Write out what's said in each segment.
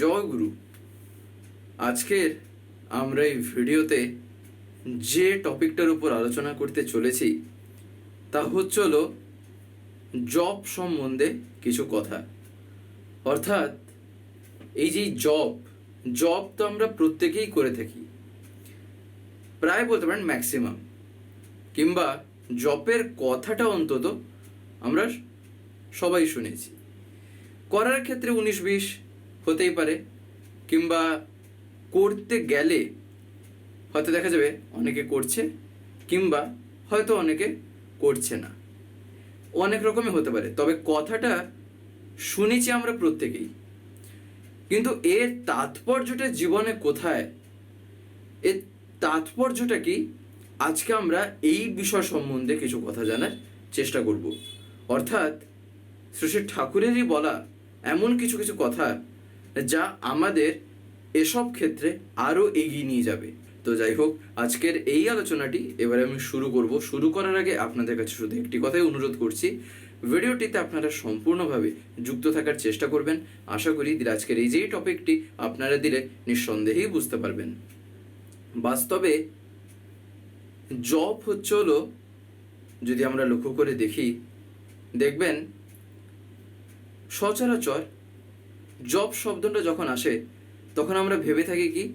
জয় গুরু। আজকের আমরা এই ভিডিওতে যে টপিকটার উপর আলোচনা করতে চলেছি, তা হচ্ছে হলো জব সম্বন্ধে কিছু কথা। অর্থাৎ এই যে জব জব তো আমরা প্রত্যেকেই করে থাকি। প্রায় বলতে পারেন ম্যাক্সিমাম কিংবা জবের কথাটা অন্তত আমরা সবাই শুনেছি। করার ক্ষেত্রে উনিশ, বিশ হতেই পারে, কিংবা করতে গেলে হয়তো দেখা যাবে অনেকে করছে, কিংবা হয়তো অনেকে করছে না। অনেক রকমই হতে পারে, তবে কথাটা শুনেছি আমরা প্রত্যেকেই। কিন্তু এর তাৎপর্যটা জীবনে কোথায়? এর তাৎপর্যটা কি? আজকে আমরা এই বিষয় সম্বন্ধে কিছু কথা জানার চেষ্টা করব। অর্থাৎ শ্রী ঠাকুরেরই বলা এমন কিছু কিছু কথা যা আমাদের এসব ক্ষেত্রে আরও এগিয়ে নিয়ে যাবে। তো যাই হোক, আজকের এই আলোচনাটি এবারে আমি শুরু করব। শুরু করার আগে আপনাদের কাছে শুধু একটি কথাই অনুরোধ করছি, ভিডিওটিতে আপনারা সম্পূর্ণভাবে যুক্ত থাকার চেষ্টা করবেন। আশা করি আজকের এই যে টপিকটি আপনারা দিলে নিঃসন্দেহেই বুঝতে পারবেন। বাস্তবে জব হচ্ছে হলো, যদি আমরা লক্ষ্য করে দেখি, দেখবেন সচরাচর জব শব্দটা যখন আসে, তখন আমরা ভেবে থাকি কি?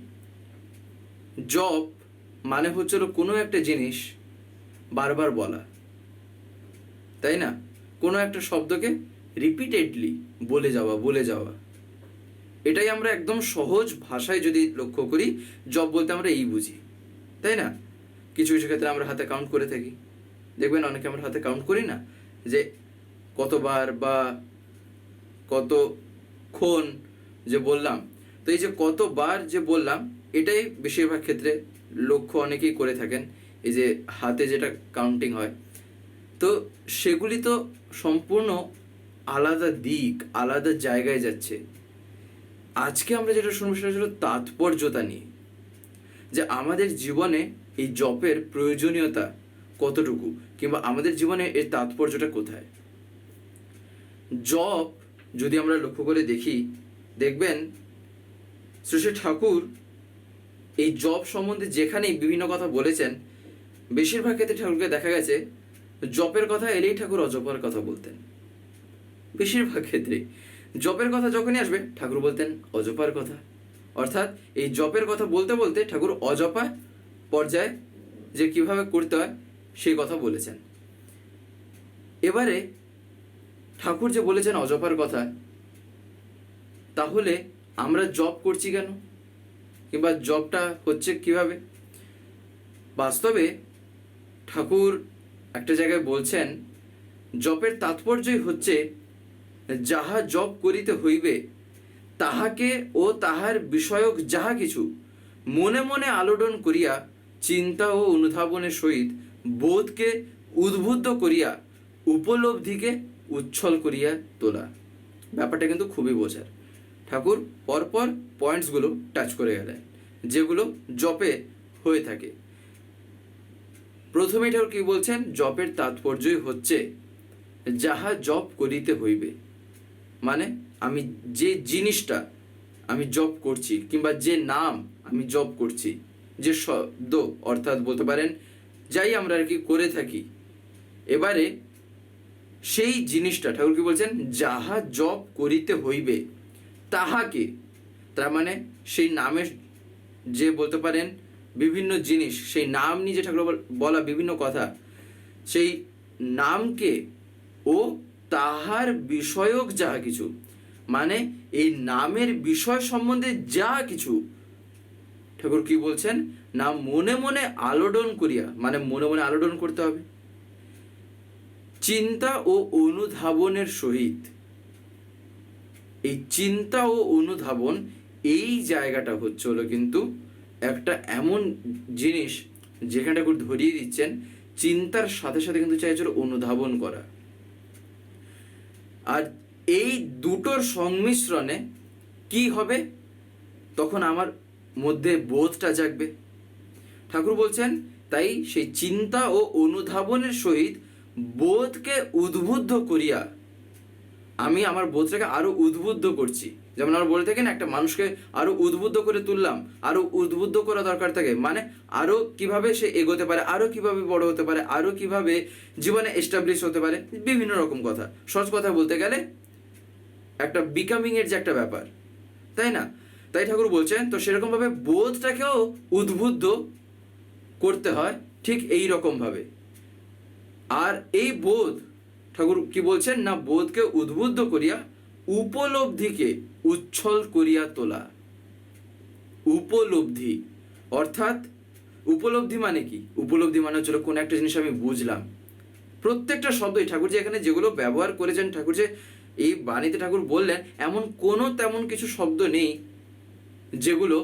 জব মানে হচ্ছে কোনো একটা জিনিস বারবার বলা। তাই না? কোনো একটা শব্দকে রিপিটেডলি বলে যাওয়া বলে যাওয়া। এটাই আমরা একদম সহজ ভাষায় যদি লক্ষ্য করি, জব বলতে আমরা এই বুঝি। তাই না? কিছু কিছু ক্ষেত্রে আমরা হাতে কাউন্ট করে থাকি। দেখবেন অনেকে আমরা হাতে কাউন্ট করি না যে কতবার বা কতক্ষণ যে বললাম। তো এই যে কতবার যে বললাম, এটাই বেশিরভাগ ক্ষেত্রে লক্ষ্য অনেকেই করে থাকেন, এই যে হাতে যেটা কাউন্টিং হয়। তো সেগুলি তো সম্পূর্ণ আলাদা দিক, আলাদা জায়গায় যাচ্ছে। আজকে আমরা যেটা শুনব সেটা হলো তাৎপর্যতা নিয়ে, যে আমাদের জীবনে এই জপের প্রয়োজনীয়তা কতটুকু, কিংবা আমাদের জীবনে এর তাৎপর্যটা কোথায়? জপ যদি আমরা লক্ষ্য করে দেখি, দেখবেন শ্রী ঠাকুর এই জব সম্বন্ধে যেখানেই বিভিন্ন কথা বলেছেন, বেশিরভাগ ক্ষেত্রে ঠাকুরকে দেখা গেছে জপের কথা এলেই ঠাকুর অজপার কথা বলতেন। বেশিরভাগ ক্ষেত্রে জপের কথা যখনই আসবে, ঠাকুর বলতেন অজপার কথা। অর্থাৎ এই জপের কথা বলতে বলতে ঠাকুর অজপা পর্যায়ে যে কীভাবে করতে হয়, সেই কথা বলেছেন। এবারে ঠাকুর যে বলেছেন অজপার কথা, তাহলে আমরা জব করছি কেন? কিংবা জবটা হচ্ছে কীভাবে? বাস্তবে ঠাকুর একটা জায়গায় বলছেন, জপের তাৎপর্যই হচ্ছে যাহা জপ করিতে হইবে, তাহাকে ও তাহার বিষয়ক যাহা কিছু মনে মনে আলোড়ন করিয়া, চিন্তা ও অনুধাবনের সহিত বোধকে উদ্বুদ্ধ করিয়া, উপলব্ধিকে উচ্ছল করিয়া তোলা। ব্যাপারটা কিন্তু খুবই বোঝার। ঠাকুর পরপর পয়েন্টসগুলো টাচ করে গেলেন, যেগুলো জপে হয়ে থাকে। প্রথমে ঠাকুর কি বলছেন? জপের তাৎপর্যই হচ্ছে যাহা জপ করিতে হইবে। মানে আমি যে জিনিসটা আমি জব করছি কিংবা যে নাম আমি জব করছি, যে শব্দ অর্থাৎ বলতে পারেন, যাই আমরা আর কি করে থাকি, এবারে সেই জিনিসটা ঠাকুর কি বলছেন? যাহা জপ করিতে হইবে, তাহাকে, তার মানে সেই নামের যে বলতে পারেন বিভিন্ন জিনিস, সেই নাম নিয়ে যে ঠাকুর বল- বিভিন্ন কথা, সেই নামকে ও তাহার বিষয়ক যাহা কিছু মানে এই নামের বিষয় সম্বন্ধে যা কিছু, ঠাকুর কি বলছেন? না মনে মনে আলোড়ন করিয়া মানে মনে মনে আলোড়ন করতে হবে। চিন্তা ও অনুধাবনের সহিত। এই চিন্তা ও অনুধাবন এই জায়গাটা হচ্ছে হলো কিন্তু একটা এমন জিনিস যেখানটা ঠাকুর ধরিয়ে দিচ্ছেন, চিন্তার সাথে সাথে কিন্তু চাইছিল অনুধাবন করা। আর এই দুটোর সংমিশ্রণে কি হবে? তখন আমার মধ্যে বোধটা জাগবে। ঠাকুর বলছেন, তাই সেই চিন্তা ও অনুধাবনের সহিত বোধকে উদ্বুদ্ধ করিয়া আমি আমার বোধটাকে আরও উদ্বুদ্ধ করছি। যেমন আমরা বলে থাকি না, একটা মানুষকে আরও উদ্বুদ্ধ করে তুললাম, আরও উদ্বুদ্ধ করা দরকার থাকে। মানে আরও কীভাবে সে এগোতে পারে, আরও কীভাবে বড় হতে পারে, আরও কীভাবে জীবনে এস্টাবলিশ হতে পারে, বিভিন্ন রকম কথা। সহজ কথা বলতে গেলে একটা বিকামিং এর যে একটা ব্যাপার, তাই না? তাই ঠাকুর বলছেন, তো সেরকম ভাবে বোধটাকেও উদ্বুদ্ধ করতে হয়, ঠিক এই রকম ভাবে আর এই বোধ, ঠাকুর কি বলছেন? না বোধকে উদ্বুদ্ধ করিয়া উপলব্ধিকে উচ্ছল করিয়া তোলা। উপলব্ধি, অর্থাৎ উপলব্ধি মানে কি? উপলব্ধি মানে হচ্ছিল কোন একটা জিনিস আমি বুঝলাম। প্রত্যেকটা শব্দই ঠাকুর যে এখানে যেগুলো ব্যবহার করেছেন, ঠাকুর যে এই বাণীতে ঠাকুর বললেন, এমন কোনো তেমন কিছু শব্দ নেই যেগুলো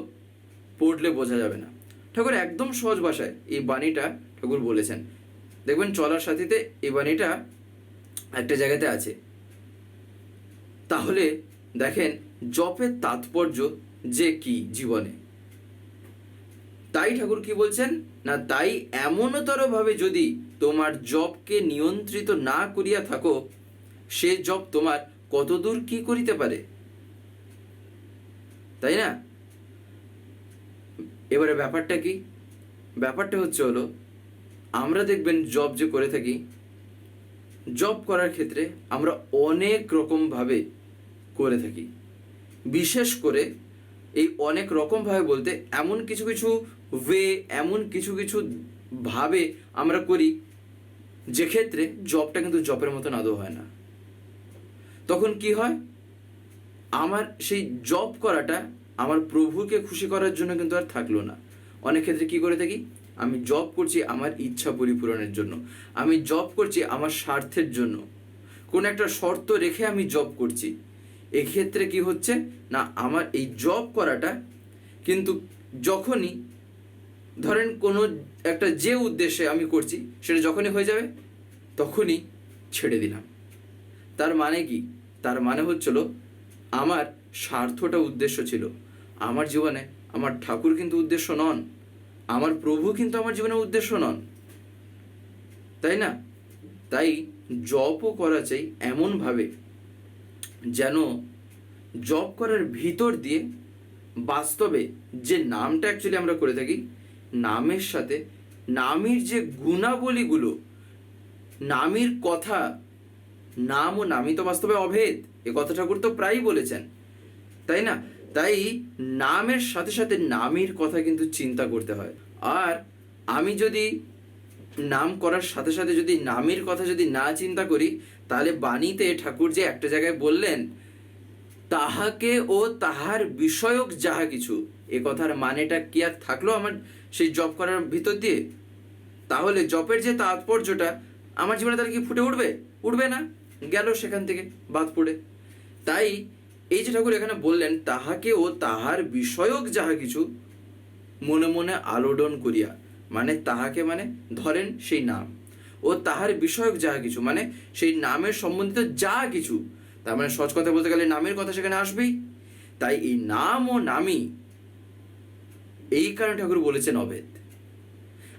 পড়লে বোঝা যাবে না। ঠাকুর একদম সহজ ভাষায় এই বাণীটা ঠাকুর বলেছেন। দেখবেন চলার সাথীতে এই বাণীটা একটা জায়গাতে আছে। তাহলে দেখেন জপের তাৎপর্য যে কি জীবনে? তাই ঠাকুর কি বলছেন? না, তাই এমনতর ভাবে যদি তোমার জবকে নিয়ন্ত্রিত না করিয়া থাকো, সে জব তোমার কতদূর কি করিতে পারে? তাই না? এবারে ব্যাপারটা কি? ব্যাপারটা হচ্ছে হলো আমরা দেখবেন জব যে করে থাকি জব করার ক্ষেত্রে আমরা অনেক রকমভাবে করে থাকি। বিশেষ করে এই অনেক রকমভাবে বলতে এমন কিছু কিছু ওয়ে এমন কিছু কিছু ভাবে আমরা করি, যে ক্ষেত্রে জবটা কিন্তু জবের মতন আদৌ হয় না। তখন কি হয়? আমার সেই জব করাটা আমার প্রভুকে খুশি করার জন্য কিন্তু আর থাকল না। অনেক ক্ষেত্রে কি করে থাকি? আমি জব করছি আমার ইচ্ছা পরিপূরণের জন্য। আমি জব করছি আমার স্বার্থের জন্য। কোন একটা শর্ত রেখে আমি জব করছি। এক্ষেত্রে কি হচ্ছে? না, আমার এই জব করাটা কিন্তু যখনই ধরেন কোনো একটা যে উদ্দেশ্যে আমি করছি, সেটা যখনই হয়ে যাবে, তখনই ছেড়ে দিলাম। তার মানে কি? তার মানে হচ্ছিল আমার স্বার্থটা উদ্দেশ্য ছিল। আমার জীবনে আমার ঠাকুর কিন্তু উদ্দেশ্য নন। আমার প্রভু কিন্তু আমার জীবনের উদ্দেশ্য নন। তাই না? তাই জপও করা চাই এমনভাবে যেন জব করার ভিতর দিয়ে বাস্তবে যে নামটা অ্যাকচুয়ালি আমরা করে থাকি, নামের সাথে নামের যে গুণাবলীগুলো, নামের কথা, নাম ও নামই তো বাস্তবে অভেদ, এ কথা ঠাকুর তো প্রায়ই বলেছেন। তাই না? তাই নামের সাথে সাথে নামের কথা কিন্তু চিন্তা করতে হয়। আর আমি যদি নাম করার সাথে সাথে যদি নামের কথা যদি না চিন্তা করি, তাহলে বাণীতে ঠাকুর যে একটা জায়গায় বললেন, তাহাকে ও তাহার বিষয়ক যাহা কিছু, এ কথার মানেটা কি আর থাকল আমার সেই জব করার ভিতর দিয়ে? তাহলে জবের যে তাৎপর্যটা, আমার জীবনে তাহলে কি ফুটে উঠবে? উঠবে না। গেল সেখান থেকে বাদ পড়ে। তাই এই যে ঠাকুর এখানে বললেন তাহাকে ও তাহার বিষয়ক যাহা কিছু মনে মনে আলোড়ন করিয়া মানে তাহাকে মানে ধরেন সেই নাম। ও তাহার বিষয়ক যাহা কিছু মানে সেই নামের সম্বন্ধিত যা কিছু, তার মানে সহজ কথা বলতে গেলে নামের কথা সেখানে আসবেই। তাই এই নাম ও নামই এই কারণে ঠাকুর বলেছেন অভেদ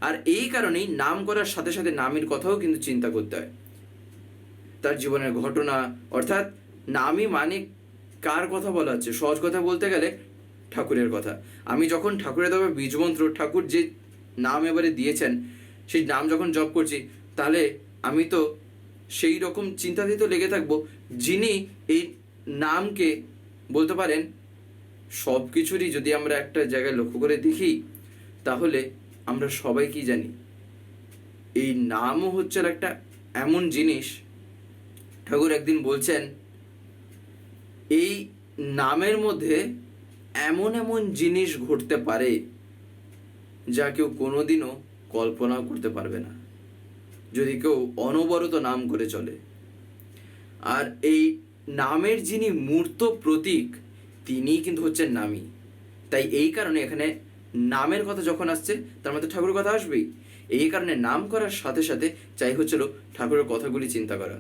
আর এই কারণেই নাম করার সাথে সাথে নামের কথাও কিন্তু চিন্তা করতে হয়। তার জীবনের ঘটনা, অর্থাৎ নামই মানে কার কথা বলা হচ্ছে? সহজ কথা বলতে গেলে ঠাকুরের কথা। আমি যখন ঠাকুরের দেওয়া বীজমন্ত্র ঠাকুর যে নাম এবারে দিয়েছেন, সেই নাম যখন জপ করছি, তাহলে আমি তো সেই রকম চিন্তাতেই তো লেগে থাকব, যিনি এই নামকে বলতে পারেন, সব কিছুরই যদি আমরা একটা জায়গায় লক্ষ্য করে দেখি, তাহলে আমরা সবাই কি জানি? এই নামও হচ্ছে একটা এমন জিনিস। ঠাকুর একদিন বলছেন এই নামের মধ্যে এমন এমন জিনিস ঘটতে পারে যা কেউ কোনোদিনও কল্পনাও করতে পারবে না, যদি কেউ অনবরত নাম করে চলে। আর এই নামের যিনি মূর্ত প্রতীক, তিনিই কিন্তু হচ্ছেন নামী। তাই এই কারণে এখানে নামের কথা যখন আসছে, তার মধ্যে ঠাকুরের কথা আসবেই। এই কারণে নাম করার সাথে সাথে চাই হচ্ছিল ঠাকুরের কথাগুলি চিন্তা করা।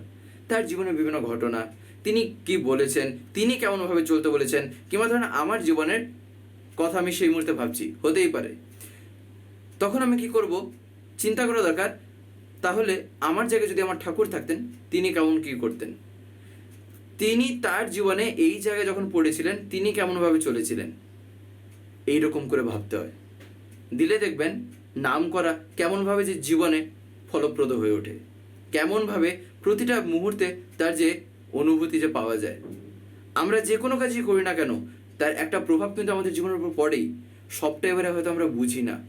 তার জীবনে বিভিন্ন ঘটনা তিনি কি বলেছেন? তিনি কেমনভাবে চলতে বলেছেন? কিংবা ধরেন আমার জীবনের কথা আমি সেই মুহূর্তে ভাবছি, হতেই পারে। তখন আমি কি করব? চিন্তা করা দরকার, তাহলে আমার জায়গায় যদি আমার ঠাকুর থাকতেন, তিনি কেমন কি করতেন? তিনি তার জীবনে এই জায়গায় যখন পড়েছিলেন, তিনি কেমনভাবে চলেছিলেন? এই রকম করে ভাবতে হয়। দিলে দেখবেন, নাম করা কেমনভাবে যে জীবনে ফলপ্রদ হয়ে ওঠে। কেমনভাবে প্রতিটা মুহূর্তে তার যে অনুভূতি যে পাওয়া যায়। আমরা যে কোনো কাজই করি না কেন, তার একটা প্রভাব কিন্তু আমাদের জীবনের উপর পড়েই। সবটা এবারে হয়তো আমরা বুঝি না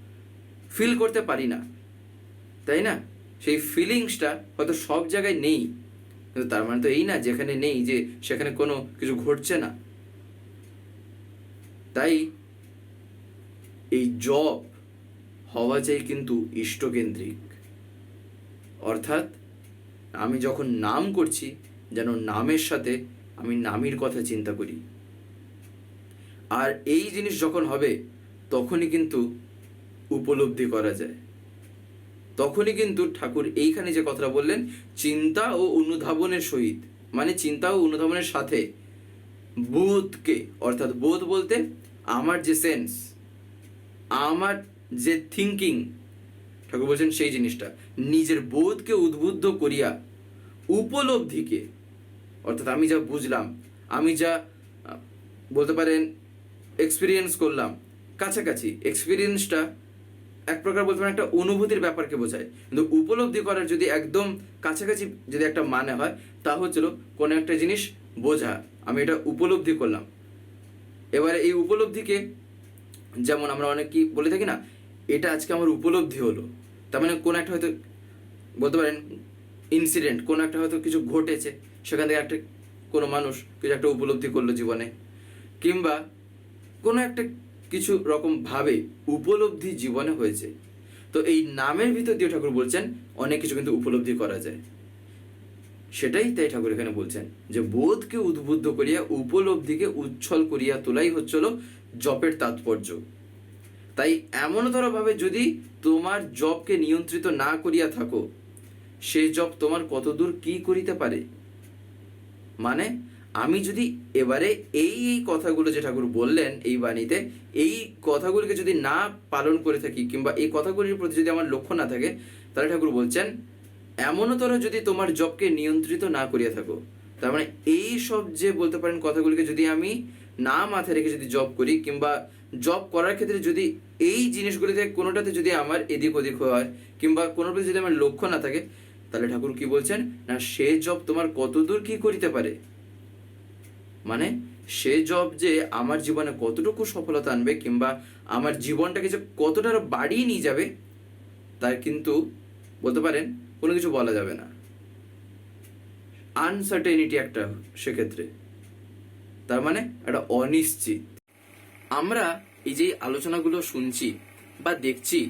ফিল করতে পারি না। তাই না? সেই ফিলিংসটা হয়তো সব জায়গায় নেই। কিন্তু তার মানে তো এই না, যেখানে নেই যে সেখানে কোনো কিছু ঘটছে না। তাই এই জব হওয়া চাই কিন্তু ইষ্টকেন্দ্রিক। অর্থাৎ আমি যখন নাম করছি যেন নামের সাথে আমি নামির কথা চিন্তা করি। আর এই জিনিস যখন হবে, তখনই কিন্তু উপলব্ধি করা যায়। তখনই কিন্তু ঠাকুর এইখানে যে কথাটা বললেন, চিন্তা ও অনুধাবনের সহিত মানে চিন্তা ও অনুধাবনের সাথে বোধকে, অর্থাৎ বোধ বলতে আমার যে সেন্স আমার যে থিঙ্কিং ঠাকুর বলছেন সেই জিনিসটা, নিজের বোধকে উদ্বুদ্ধ করিয়া উপলব্ধিকে অর্থাৎ আমি যা বুঝলাম, আমি যা বলতে পারেন এক্সপিরিয়েন্স করলাম, কাছাকাছি এক্সপিরিয়েন্সটা এক প্রকার বলতে পারেন একটা অনুভূতির ব্যাপারকে বোঝায়। কিন্তু উপলব্ধি করার যদি একদম কাছাকাছি যদি একটা মানে হয়, তা হচ্ছিল কোনো একটা জিনিস বোঝা। আমি এটা উপলব্ধি করলাম। এবারে এই উপলব্ধিকে যেমন আমরা অনেক কি বলে থাকি না, এটা আজকে আমার উপলব্ধি হলো। তার মানে কোনো একটা হয়তো, বলতে পারেন ইনসিডেন্ট কোনো একটা হয়তো কিছু ঘটেছে। সেখান থেকে একটা কোনো মানুষ কিছু একটা উপলব্ধি করল জীবনে। কিংবা কোনো একটা কিছু রকম ভাবে উপলব্ধি জীবনে হয়েছে। তো এই নামের ভিতর দিয়ে ঠাকুর বলছেন, অনেক কিছু কিন্তু উপলব্ধি করা যায়। সেটাই তাই ঠাকুর এখানে বলছেন যে, বোধকে উদ্বুদ্ধ করিয়া, উপলব্ধিকে উচ্ছল করিয়া তোলাই হচ্ছিল জপের তাৎপর্য। তাই এমনতর ভাবে যদি তোমার জবকে নিয়ন্ত্রিত না করিয়া থাকো, সে জব তোমার কতদূর কি করিতে পারে? মানে আমি যদি এবারে এই কথাগুলো যে ঠাকুর বললেন এই বাণীতে, এই কথাগুলিকে যদি না পালন করে থাকি কিংবা এই কথাগুলির প্রতি যদি আমার লক্ষ্য না থাকে, তাহলে ঠাকুর বলছেন, এমনতর যদি তোমার জবকে নিয়ন্ত্রিত না করিয়া থাকো, তার মানে এই সব যে বলতে পারেন কথাগুলিকে যদি আমি না মাথায় রেখে যদি জব করি কিংবা জব করার ক্ষেত্রে যদি এই জিনিসগুলিতে কোনোটাতে যদি আমার এদিক ওদিক হয় কিংবা কোনো প্রতি যদি আমার লক্ষ্য না থাকে তাহলে ঠাকুর কি বলছেন? না, সে জব তোমার কতদূর কি করিতে পারে? মানে সে জব যে আমার জীবনে কতটুকু সফলতা আনবে কিংবা আমার জীবনটাকে যে কতটা বাড়িয়ে নিয়ে যাবে, তার কিন্তু বলতে পারেন কোনো কিছু বলা যাবে না। আনসার্টেনিটি একটা সেক্ষেত্রে। তার মানে একটা অনিশ্চিত। আমরা এই যে আলোচনাগুলো শুনছি বা দেখছি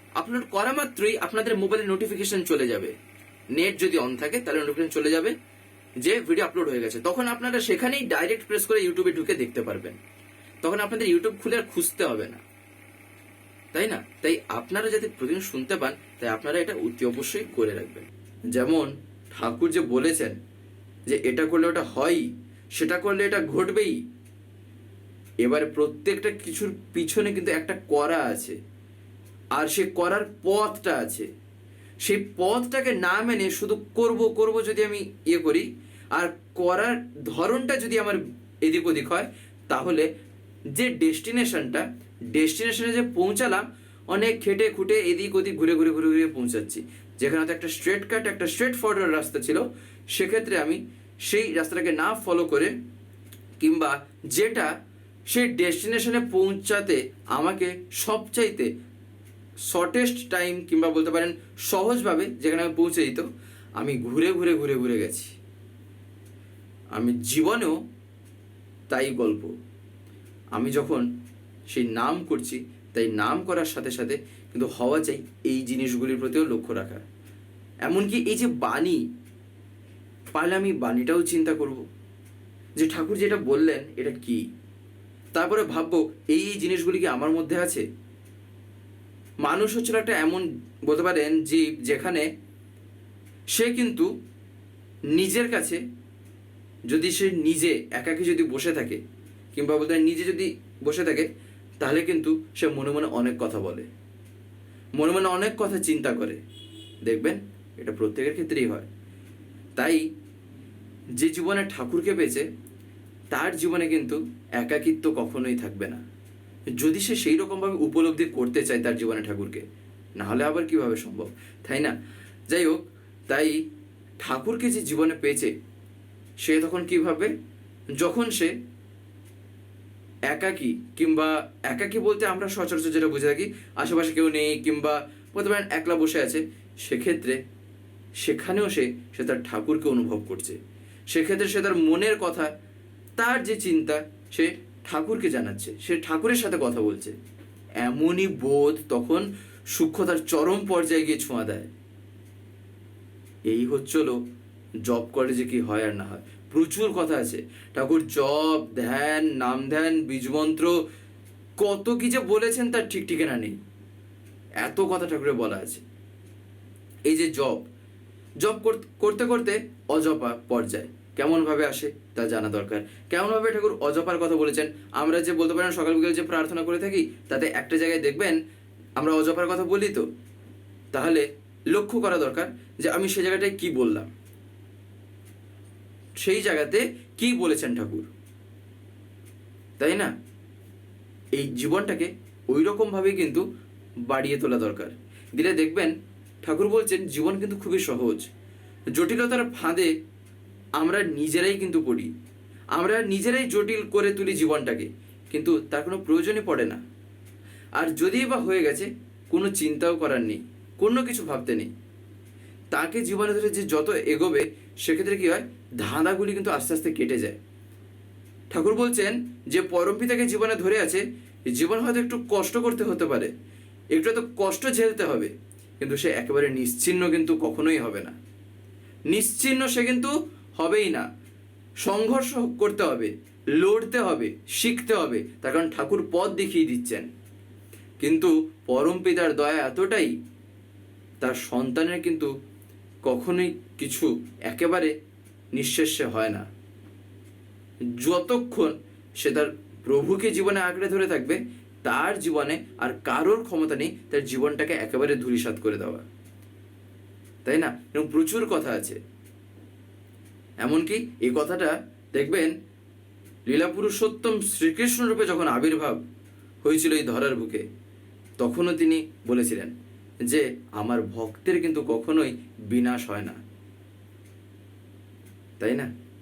আপলোড করা মাত্রই আপনাদের মোবাইলে নোটিফিকেশন চলে যাবে। নেট যদি অন থাকে, তাহলে নোটিফিকেশন চলে যাবে। যে ভিডিও আপলোড হয়ে গেছে। তখন আপনারা সেখানেই ডাইরেক্ট প্রেস করে ইউটিউবে ঢুকে দেখতে পারবেন। তখন আপনাদের ইউটিউব খুলে আর খুঁজতে হবে না। তাই না? তাই আপনারা যাতে প্রতিদিন শুনতে পান, তাই আপনারা এটা অতি অবশ্যই করে রাখবেন। যেমন ঠাকুর যে বলেছেন যে এটা করলে ওটা হয়ই সেটা করলে এটা ঘটবেই। এবারে প্রত্যেকটা কিছুর পিছনে কিন্তু একটা করা আছে। আর সে করার পথটা আছে। সেই পথটাকে না মেনে শুধু করব করব যদি আমি ইয়ে করি, আর করার ধরনটা যদি আমার এদিক ওদিক হয়, তাহলে যে ডেস্টিনেশনটা, ডেস্টিনেশনে যে পৌঁছালাম, অনেক খেটে খুঁটে এদিক ওদিক ঘুরে ঘুরে ঘুরে ঘুরে পৌঁছাচ্ছি। যেখানে হয়তো একটা স্ট্রেট কাট একটা স্ট্রেট ফরওয়ার্ড রাস্তা ছিল, সেক্ষেত্রে আমি সেই রাস্তাটাকে না ফলো করে, কিংবা যেটা সেই ডেস্টিনেশনে পৌঁছাতে আমাকে সবচাইতে শর্টেস্ট টাইম কিংবা বলতে পারেন সহজভাবে যেখানে আমি পৌঁছে দিত আমি ঘুরে ঘুরে ঘুরে ঘুরে গেছি। আমি জীবনেও তাই গল্প। আমি যখন সেই নাম করছি, তাই নাম করার সাথে সাথে কিন্তু হওয়া চাই এই জিনিসগুলির প্রতিও লক্ষ্য রাখা। এমনকি এই যে বাণী, পারলে আমি বাণীটাও চিন্তা করব। যে ঠাকুর যেটা বললেন, এটা কি? তারপরে ভাববো এই এই জিনিসগুলি কি আমার মধ্যে আছে? মানুষ হচ্ছিল একটা এমন, বলতে পারেন, জীব যেখানে সে কিন্তু নিজের কাছে যদি সে নিজে একাকি যদি বসে থাকে, কিংবা বলতে নিজে যদি বসে থাকে, তাহলে কিন্তু সে মনে মনে অনেক কথা বলে। মনে মনে অনেক কথা চিন্তা করে। দেখবেন, এটা প্রত্যেকের ক্ষেত্রেই হয়। তাই যে জীবনে ঠাকুরকে পেয়েছে, তার জীবনে কিন্তু একাকিত্ব কখনোই থাকবে না। যদি সে সেই রকমভাবে উপলব্ধি করতে চায় তার জীবনে ঠাকুরকে না হলে আবার কীভাবে সম্ভব? তাই না? যাই হোক, তাই ঠাকুরকে যে জীবনে পেয়েছে, সে তখন কি ভাবে? যখন সে একাকী কিংবা একাকী বলতে আমরা সচরাচর যেটা বুঝে থাকি, আশেপাশে কেউ নেই কিংবা বলতে পারেন একলা বসে আছে, সেক্ষেত্রে সেখানেও সে সে তার ঠাকুরকে অনুভব করছে। সেক্ষেত্রে সে তার মনের কথা, তার যে চিন্তা, সে ঠাকুরকে জানাচ্ছে। সে ঠাকুরের সাথে কথা বলছে। এমনই বোধ তখন সূক্ষ্মতার চরম পর্যায়ে গিয়ে ছোঁয়া দেয়। এই হচ্ছিল জব করে যে কি হয় আর না হয়। প্রচুর কথা আছে। ঠাকুর জব ধ্যান, নাম ধ্যান বীজমন্ত্র কত কি যে বলেছেন তার ঠিক ঠিকানা নেই। এত কথা ঠাকুরের বলা আছে। এই যে জব জব করতে করতে অজপা পর্যায়। কেমনভাবে আসে তা জানা দরকার। কেমনভাবে ঠাকুর অজপার কথা বলেছেন? আমরা যে বলতে পারেন সকাল বিকেল যে প্রার্থনা করে থাকি, তাতে একটা জায়গায় দেখবেন, আমরা অজপার কথা বলি তো, তাহলে লক্ষ্য করা দরকার যে আমি সে জায়গাটায় কি বললাম। সেই জায়গাতে কি বলেছেন ঠাকুর? তাই না? এই জীবনটাকে ওই রকমভাবেই কিন্তু বাড়িয়ে তোলা দরকার। দিলে দেখবেন, ঠাকুর বলছেন, জীবন কিন্তু খুবই সহজ। জটিলতার ফাঁদে আমরা নিজেরাই কিন্তু পড়ি আমরা নিজেরাই জটিল করে তুলি জীবনটাকে, কিন্তু তার কোনো প্রয়োজনই পড়ে না। আর যদিই বা হয়ে গেছে, কোনো চিন্তাও করার নেই, কোনো কিছু ভাবতে নেই। তাকে জীবনে ধরে যে যত এগোবে, সেক্ষেত্রে কি হয়, ধাঁধাগুলি কিন্তু আস্তে আস্তে কেটে যায়। ঠাকুর বলছেন যে পরমপিতাকে জীবনে ধরে আছে, জীবন হয়তো একটু কষ্ট করতে হতে পারে, একটু তো কষ্ট ঝেলতে হবে, কিন্তু সে একেবারে নিশ্চিন্ন কিন্তু কখনোই হবে না। নিশ্চিন্ন সে কিন্তু হবেই না। সংঘর্ষ করতে হবে, লড়তে হবে, শিখতে হবে। তার কারণ ঠাকুর পথ দেখিয়ে দিচ্ছেন। কিন্তু পরম পিতার দয়া এতটাই, তার সন্তানের কিন্তু কখনোই কিছু একেবারে নিঃশেষে হয় না। যতক্ষণ সে তার প্রভুকে জীবনে আঁকড়ে ধরে থাকবে, তার জীবনে আর কারোর ক্ষমতা নেই, তার জীবনটাকে একেবারে ধূলিসাৎ করে দেওয়া। তাই না? এবং প্রচুর কথা আছে। এমনকি এই কথাটা দেখবেন লীলা পুরুষোত্তম শ্রীকৃষ্ণ রূপে যখন আবির্ভাব হয়েছিল এই ধরার বুকে, তখনও তিনি বলেছিলেন যে আমার ভক্তের কিন্তু কখনোই বিনাশ হয় না। তাই না?